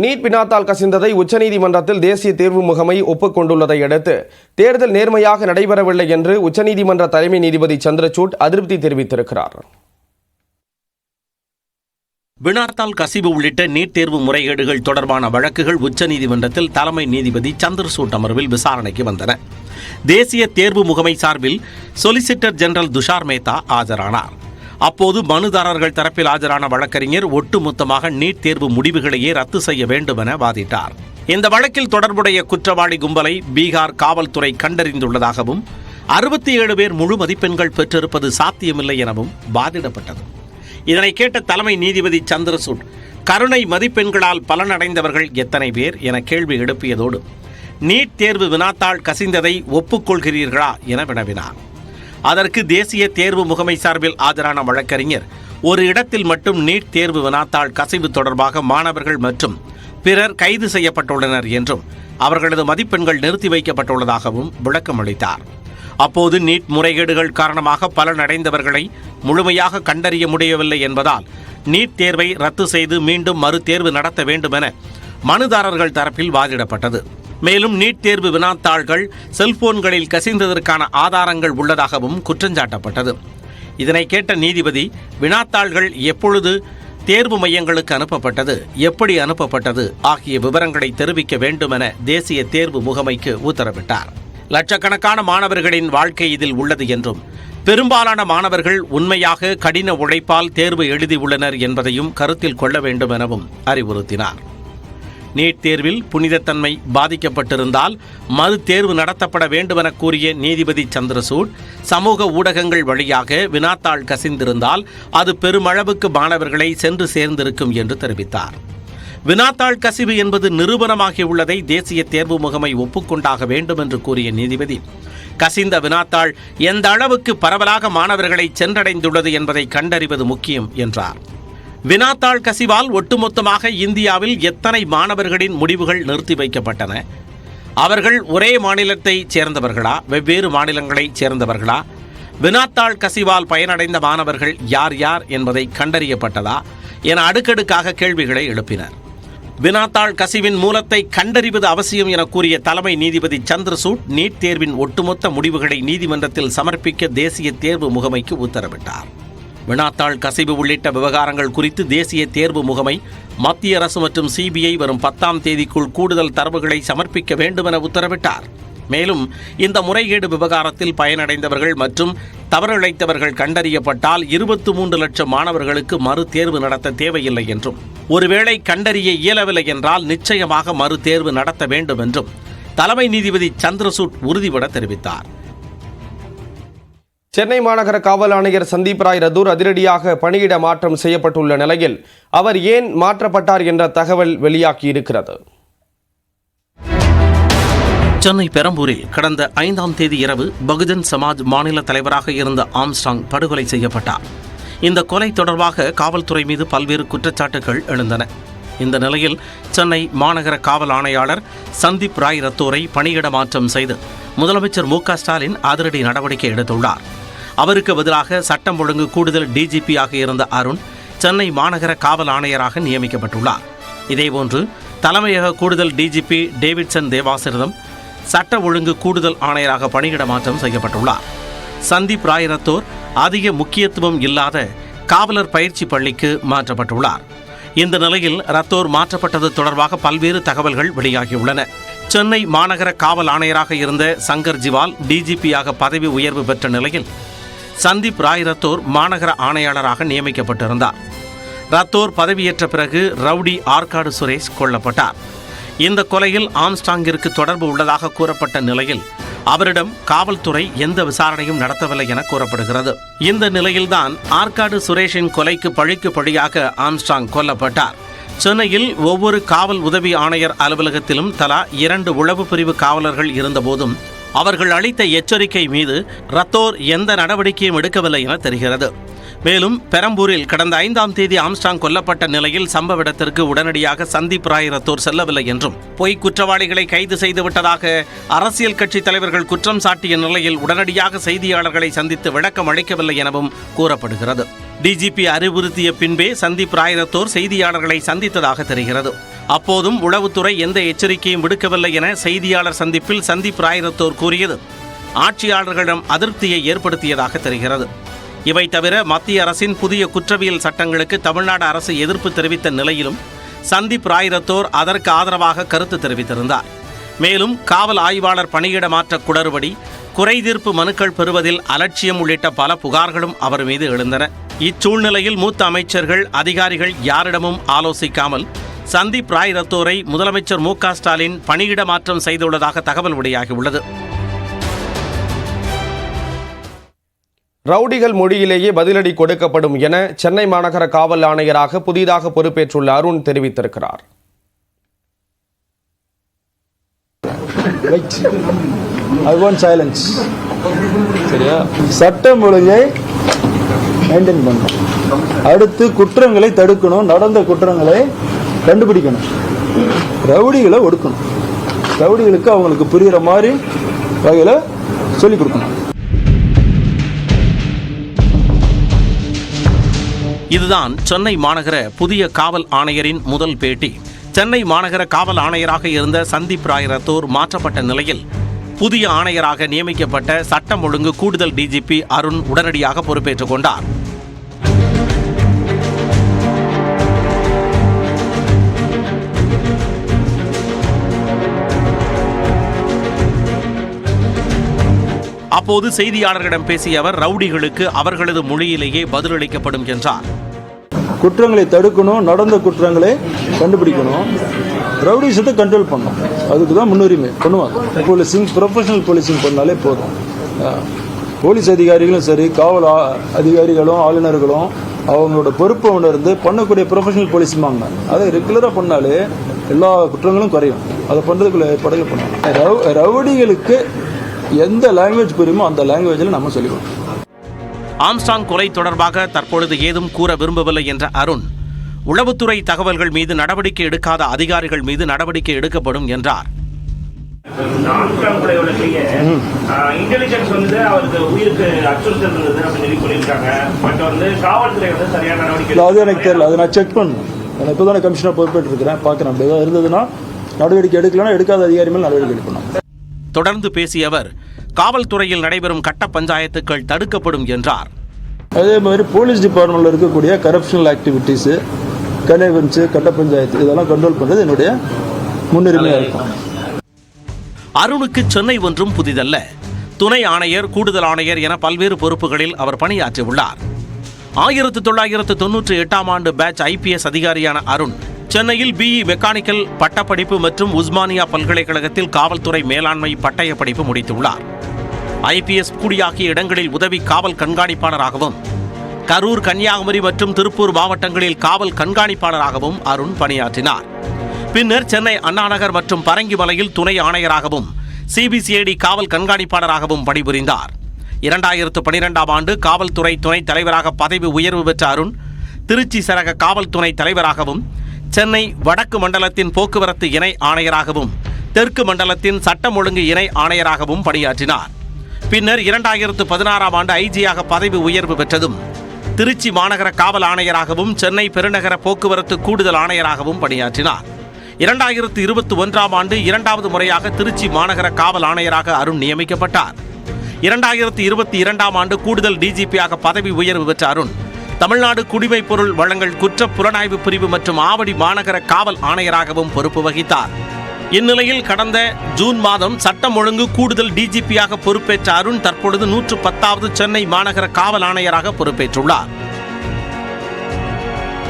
NEET பினாத்தால் கசிந்ததை உச்சநீதிமன்றத்தில் தேசிய தேர்வு முகமை ஒப்புக்கொண்டுள்ளதை அடுத்து தேர்தல் நேர்மையாக நடைபெறவில்லை என்று உச்சநீதிமன்ற தலைமை நீதிபதி சந்திரசூட் அதிருப்தி தெரிவித்திருக்கிறார். வினார்த்தால் கசிவு உள்ளிட்ட நீட் தேர்வு முறைகேடுகள் தொடர்பான வழக்குகள் உச்சநீதிமன்றத்தில் தலைமை நீதிபதி சந்திரசூட் அமர்வில் விசாரணைக்கு வந்தன. தேசிய தேர்வு முகமை சார்பில் சொலிசிட்டர் ஜெனரல் துஷார் மேத்தா ஆஜரானார். அப்போது மனுதாரர்கள் தரப்பில் ஆஜரான வழக்கறிஞர் ஒட்டுமொத்தமாக நீட் தேர்வு முடிவுகளையே ரத்து செய்ய வேண்டும் என வாதிட்டார். இந்த வழக்கில் தொடர்புடைய குற்றவாளி கும்பலை பீகார் காவல்துறை கண்டறிந்துள்ளதாகவும் அறுபத்தி ஏழு பேர் முழு மதிப்பெண்கள் பெற்றிருப்பது சாத்தியமில்லை எனவும் வாதிடப்பட்டது. இதனை கேட்ட தலைமை நீதிபதி சந்திரசூட் கருணை மதிப்பெண்களால் பலனடைந்தவர்கள் எத்தனை பேர்? என கேள்வி எழுப்பியதோடு நீட் தேர்வு வினாத்தாள் கசிந்ததை ஒப்புக்கொள்கிறீர்களா? என வினவினார். அதற்கு தேசிய தேர்வு முகமை சார்பில் ஆஜரான வழக்கறிஞர். ஒரு இடத்தில் மட்டும் நீட் தேர்வு வினாத்தாள் கசிவு தொடர்பாக மாணவர்கள் மற்றும் பிறர் கைது செய்யப்பட்டுள்ளனர் என்றும் அவர்களது மதிப்பெண்கள் நிறுத்தி வைக்கப்பட்டுள்ளதாகவும் விளக்கம் அளித்தார். அப்போது நீட் முறைகேடுகள் காரணமாக பலனடைந்தவர்களை முழுமையாக கண்டறிய முடியவில்லை என்பதால் நீட் தேர்வை ரத்து செய்து மீண்டும் மறு தேர்வு நடத்த வேண்டும் என மனுதாரர்கள் தரப்பில் வாதிடப்பட்டது. மேலும் நீட் தேர்வு வினாத்தாள்கள் செல்போன்களில் கசிந்ததற்கான ஆதாரங்கள் உள்ளதாகவும் குற்றஞ்சாட்டப்பட்டது. இதனை கேட்ட நீதிபதி வினாத்தாள்கள் எப்பொழுது தேர்வு மையங்களுக்கு அனுப்பப்பட்டது எப்படி அனுப்பப்பட்டது ஆகிய விவரங்களை தெரிவிக்க வேண்டும் என தேசிய தேர்வு முகமைக்கு உத்தரவிட்டார். லட்சக்கணக்கான மாணவர்களின் வாழ்க்கை இதில் உள்ளது என்றும் பெரும்பாலான மாணவர்கள் உண்மையாக கடின உழைப்பால் தேர்வு எழுதியுள்ளனர் என்பதையும் கருத்தில் கொள்ள வேண்டும் எனவும் அறிவுறுத்தினார். நீட் தேர்வில் புனிதத்தன்மை பாதிக்கப்பட்டிருந்தால் மறு தேர்வு நடத்தப்பட வேண்டுமென கூறிய நீதிபதி சந்திரசூட் சமூக ஊடகங்கள் வழியாக வினாத்தாள் கசிந்திருந்தால் அது பெருமளவுக்கு மாணவர்களை சென்று சேர்ந்திருக்கும் என்று தெரிவித்தார். வினாத்தாள் கசிவு என்பது நிரூபணமாகியுள்ளதை தேசிய தேர்வு முகமை ஒப்புக்கொண்டாக வேண்டும் என்று கூறிய நீதிபதி கசிந்த வினாத்தாள் எந்த அளவுக்கு பரவலாக மாணவர்களை சென்றடைந்துள்ளது என்பதை கண்டறிவது முக்கியம் என்றார். வினாத்தாள் கசிவால் ஒட்டுமொத்தமாக இந்தியாவில் எத்தனை மாணவர்களின் முடிவுகள் நிறுத்தி வைக்கப்பட்டன? அவர்கள் ஒரே மாநிலத்தைச் சேர்ந்தவர்களா? வெவ்வேறு மாநிலங்களைச் சேர்ந்தவர்களா? வினாத்தாள் கசிவால் பயனடைந்த மாணவர்கள் யார் யார் என்பதை கண்டறியப்பட்டதா? என அடுக்கடுக்காக கேள்விகளை எழுப்பினர். வினாத்தாள் கசிவின் மூலத்தை கண்டறிவது அவசியம் என கூறிய தலைமை நீதிபதி சந்திரசூட் நீட் தேர்வின் ஒட்டுமொத்த முடிவுகளை நீதிமன்றத்தில் சமர்ப்பிக்க தேசிய தேர்வு முகமைக்கு உத்தரவிட்டார். வினாத்தாள் கசிவு உள்ளிட்ட விவகாரங்கள் குறித்து தேசிய தேர்வு முகமை மத்திய அரசு மற்றும் சிபிஐ வரும் பத்தாம் தேதிக்குள் கூடுதல் தரவுகளை சமர்ப்பிக்க வேண்டும் என உத்தரவிட்டார். மேலும் இந்த முறைகேடு விவகாரத்தில் பயனடைந்தவர்கள் மற்றும் தவறிழைத்தவர்கள் கண்டறியப்பட்டால் இருபத்தி மூன்று லட்சம் மாணவர்களுக்கு மறு தேர்வு நடத்த தேவையில்லை என்றும் ஒருவேளை கண்டறிய இயலவில்லை என்றால் நிச்சயமாக மறு தேர்வு நடத்த வேண்டும் என்றும் தலைமை நீதிபதி சந்திரசூட் உறுதிபட தெரிவித்தார். சென்னை மாநகர காவல் ஆணையர் சந்தீப் ராய் ரதூர் அதிரடியாக பணியிட மாற்றம் செய்யப்பட்டுள்ள நிலையில் அவர் ஏன் மாற்றப்பட்டார் என்ற தகவல் வெளியாகியிருக்கிறது. சென்னை பெரம்பூரில் கடந்த ஐந்தாம் தேதி இரவு பகுஜன் சமாஜ் மாநில தலைவராக இருந்த ஆம்ஸ்டாங் படுகொலை செய்யப்பட்டார். இந்த கொலை தொடர்பாக காவல்துறை மீது பல்வேறு குற்றச்சாட்டுகள் எழுந்தன. இந்த நிலையில் சென்னை மாநகர காவல் ஆணையாளர் சந்தீப் ராய் ரத்தோரை பணியிட மாற்றம் செய்து முதலமைச்சர் மு க ஸ்டாலின் அதிரடி நடவடிக்கை எடுத்துள்ளார். அவருக்கு பதிலாக சட்டம் ஒழுங்கு கூடுதல் டிஜிபியாக இருந்த அருண் சென்னை மாநகர காவல் ஆணையராக நியமிக்கப்பட்டுள்ளார். இதேபோன்று தலைமையக கூடுதல் டிஜிபி டேவிட்சன் தேவாசிரதம் சட்ட ஒழுங்கு கூடுதல் ஆணையராக பணியிட மாற்றம் செய்யப்பட்டுள்ளார். சந்தீப் ராயரத்தோர் அதிக முக்கியத்துவம் இல்லாத காவலர் பயிற்சி பள்ளிக்கு மாற்றப்பட்டுள்ளார். இந்த நிலையில் ரத்தோர் மாற்றப்பட்டது தொடர்பாக பல்வேறு தகவல்கள் வெளியாகியுள்ளன. சென்னை மாநகர காவல் ஆணையராக இருந்த சங்கர் ஜிவால் டிஜிபியாக பதவி உயர்வு பெற்ற நிலையில் சந்தீப் ராய் ரத்தோர் மாநகர ஆணையாளராக நியமிக்கப்பட்டிருந்தார். ரத்தோர் பதவியேற்ற பிறகு ரவுடி ஆற்காடு சுரேஷ் கொல்லப்பட்டார். இந்த கொலையில் ஆம்ஸ்டாங்கிற்கு தொடர்பு உள்ளதாக கூறப்பட்ட நிலையில் அவரிடம் காவல்துறை எந்த விசாரணையும் நடத்தவில்லை என கூறப்படுகிறது. இந்த நிலையில்தான் ஆற்காடு சுரேஷின் கொலைக்கு பழிக்கு பழியாக ஆம்ஸ்டாங் கொல்லப்பட்டார். சென்னையில் ஒவ்வொரு காவல் உதவி ஆணையர் அலுவலகத்திலும் தலா இரண்டு உளவு பிரிவு காவலர்கள் இருந்தபோதும் அவர்கள் அளித்த எச்சரிக்கை மீது ரத்தோர் எந்த நடவடிக்கையும் எடுக்கவில்லை என தெரிகிறது. மேலும் பெரம்பூரில் கடந்த ஐந்தாம் தேதி ஆம்ஸ்டாங் கொல்லப்பட்ட நிலையில் சம்பவ இடத்திற்கு உடனடியாக சந்தீப் ராய் ரத்தோர் செல்லவில்லை என்றும் பொய் குற்றவாளிகளை கைது செய்துவிட்டதாக அரசியல் கட்சி தலைவர்கள் குற்றம் சாட்டிய நிலையில் உடனடியாக செய்தியாளர்களை சந்தித்து விளக்கம் அளிக்கவில்லை எனவும் கூறப்படுகிறது. டிஜிபி அறிவுறுத்திய பின்பே சந்தீப் ராயரத்தோர் செய்தியாளர்களை சந்தித்ததாக தெரிகிறது. அப்போதும் உளவுத்துறை எந்த எச்சரிக்கையும் விடுக்கவில்லை என செய்தியாளர் சந்திப்பில் சந்தீப் ராயரத்தோர் கூறியது. ஆட்சியாளர்களிடம் அதிருப்தியை ஏற்படுத்தியதாக தெரிகிறது. இவை தவிர மத்திய அரசின் புதிய குற்றவியல் சட்டங்களுக்கு தமிழ்நாடு அரசு எதிர்ப்பு தெரிவித்த நிலையிலும் சந்தீப் ராயரத்தோர் அதற்கு ஆதரவாக கருத்து தெரிவித்திருந்தார். மேலும் காவல் ஆய்வாளர் பணியிட மாற்ற குளறுபடி குறைதீர்ப்பு மனுக்கள் பெறுவதில் அலட்சியம் உள்ளிட்ட பல புகார்களும் அவர் மீது எழுந்தன. இச்சூழ்நிலையில் மூத்த அமைச்சர்கள் அதிகாரிகள் யாரிடமும் ஆலோசிக்காமல் சந்தீப் ராய் ரத்தோரை முதலமைச்சர் மு க ஸ்டாலின் பணியிட மாற்றம் செய்துள்ளதாக தகவல் வெளியாகியுள்ளது. ரவுடிகள் மொழியிலேயே பதிலடி கொடுக்கப்படும் என சென்னை மாநகர காவல் ஆணையராக புதிதாக பொறுப்பேற்றுள்ள அருண் தெரிவித்திருக்கிறார். சட்டம் ஒழுங்கை மெயின்டைன் பண்ணணும். அடுத்து குற்றங்களை தடுக்கணும். நடந்த குற்றங்களை கண்டுபிடிக்கணும். ரவுடிகளை ஒடுக்கணும். ரவுடிகளுக்கு அவங்களுக்கு புரிகிற மாதிரி வகையில் சொல்லிக் கொடுக்கணும். இதுதான் சென்னை மாநகர புதிய காவல் ஆணையரின் முதல் பேட்டி. சென்னை மாநகர காவல் ஆணையராக இருந்த சந்தீப் ராய் ரத்தோர் மாற்றப்பட்ட நிலையில் புதிய ஆணையராக நியமிக்கப்பட்ட சட்டம் ஒழுங்கு கூடுதல் டிஜிபி அருண் உடனடியாக பொறுப்பேற்றுக் கொண்டார். அப்போது செய்தியாளர்களிடம் பேசிய அவர் ரவுடிகளுக்கு அவர்களது மொழியிலேயே பதிலளிக்கப்படும் என்றார். குற்றங்களை தடுக்கணும் நடந்த குற்றங்களை கண்டுபிடிக்கணும். ரவுடிசத்தை கண்ட்ரோல் பண்ணணும். அதுக்கு தான் முன்னுரிமை பண்ணுவாங்க. போலீசிங் ப்ரொஃபஷனல் போலீசிங் பண்ணாலே போதும். போலீஸ் அதிகாரிகளும் சரி காவல் அதிகாரிகளும் ஆளுநர்களும் அவங்களோட பொறுப்பை உணர்ந்து பண்ணக்கூடிய ப்ரொஃபஷனல் போலீஸ்மாங்க அதை ரெகுலராக பண்ணாலே எல்லா குற்றங்களும் குறையும். அதை பண்ணுறதுக்குள்ள ஏற்பாடுகள் பண்ணணும் ரவு ரவுடிகளுக்கு எந்த லாங்குவேஜ் புரியுமோ அந்த லாங்குவேஜில் நம்ம சொல்லிக் கொடுக்கணும் ஆம்ஸ்டாங் கொலை தொடர்பாக தற்பொழுது ஏதும் கூற விரும்பவில்லை என்ற அருண் உளவுத்துறை தகவல்கள் மீது நடவடிக்கை எடுக்காத அதிகாரிகள் மீது நடவடிக்கை எடுக்கப்படும் என்றார். ஆம்ஸ்ட்ராங் கொலையோட செய்ய இன்டெலிஜென்ஸ் வந்து அவருக்கு உயிருக்கு அச்சுறுத்தல் இருந்தது அப்படின்னு சொல்லி சொல்லியிருக்காங்க. பட் வந்து காவல்துறை வந்து சரியான நடவடிக்கை இல்லை அது எனக்கு தெரியல. அதை நான் செக் பண்ணணும். நான் இப்போ தானே கமிஷனர் பொறுப்பேற்று இருக்கிறேன் பார்க்குறேன். அப்படி ஏதாவது இருந்ததுன்னா நடவடிக்கை எடுக்கலன்னா எடுக்காத அதிகாரி மேல் நடவடிக்கை எடுக்கணும். தொடர்ந்து பேசிய அவர் காவல்துறையில் நடைபெறும் கட்ட பஞ்சாயத்துக்கள் தடுக்கப்படும் என்றார். அதே மாதிரி போலீஸ் டிபார்ட்மெண்ட்டில் இருக்கக்கூடிய கரப்ஷனல் ஆக்டிவிட்டீஸு கனேவன்ஸு கட்ட பஞ்சாயத்து இதெல்லாம் கண்ட்ரோல் பண்ணுறது என்னுடைய முன்னுரிமையாக இருக்கும். அருணுக்கு சென்னை ஒன்றும் புதிதல்ல. துணை ஆணையர் கூடுதல் ஆணையர் என பல்வேறு பொறுப்புகளில் அவர் பணியாற்றியுள்ளார். ஆயிரத்து தொள்ளாயிரத்து தொன்னூற்றி எட்டாம் ஆண்டு பேட்ச் ஐபிஎஸ் அதிகாரியான அருண் சென்னையில் பிஇ மெக்கானிக்கல் பட்டப்படிப்பு மற்றும் உஸ்மானியா பல்கலைக்கழகத்தில் காவல்துறை மேலாண்மை பட்டய படிப்பு முடித்துள்ளார் ஐபிஎஸ் கூடியாகிய இடங்களில் உதவி காவல் கண்காணிப்பாளராகவும் கரூர் கன்னியாகுமரி மற்றும் திருப்பூர் மாவட்டங்களில் காவல் கண்காணிப்பாளராகவும் அருண் பணியாற்றினார். பின்னர் சென்னை அண்ணாநகர் மற்றும் பரங்கிமலையில் துணை ஆணையராகவும் சிபிசிஐடி காவல் கண்காணிப்பாளராகவும் பணிபுரிந்தார். இரண்டாயிரத்து பனிரெண்டாம் ஆண்டு காவல்துறை துணைத் தலைவராக பதவி உயர்வு பெற்ற அருண் திருச்சி சரக காவல்துறை தலைவராகவும் சென்னை வடக்கு மண்டலத்தின் போக்குவரத்து இணை ஆணையராகவும் தெற்கு மண்டலத்தின் சட்டம் ஒழுங்கு இணை ஆணையராகவும் பணியாற்றினார். பின்னர் இரண்டாயிரத்து பதினாறாம் ஆண்டு ஐஜியாக பதவி உயர்வு பெற்றதும் திருச்சி மாநகர காவல் ஆணையராகவும் சென்னை பெருநகர போக்குவரத்து கூடுதல் ஆணையராகவும் பணியாற்றினார். இரண்டாயிரத்து இருபத்தி ஒன்றாம் ஆண்டு இரண்டாவது முறையாக திருச்சி மாநகர காவல் ஆணையராக அருண் நியமிக்கப்பட்டார். இரண்டாயிரத்து இருபத்தி இரண்டாம் ஆண்டு கூடுதல் டிஜிபியாக பதவி உயர்வு பெற்ற அருண் தமிழ்நாடு குடிமைப் பொருள் வழங்கல் குற்ற புலனாய்வு பிரிவு மற்றும் ஆவடி மாநகர காவல் ஆணையராகவும் பொறுப்பு வகித்தார். இந்நிலையில் கடந்த ஜூன் மாதம் சட்டம் ஒழுங்கு கூடுதல் டிஜிபியாக பொறுப்பேற்ற அருண் தற்பொழுது நூற்று பத்தாவது சென்னை மாநகர காவல் ஆணையராக பொறுப்பேற்றுள்ளார்.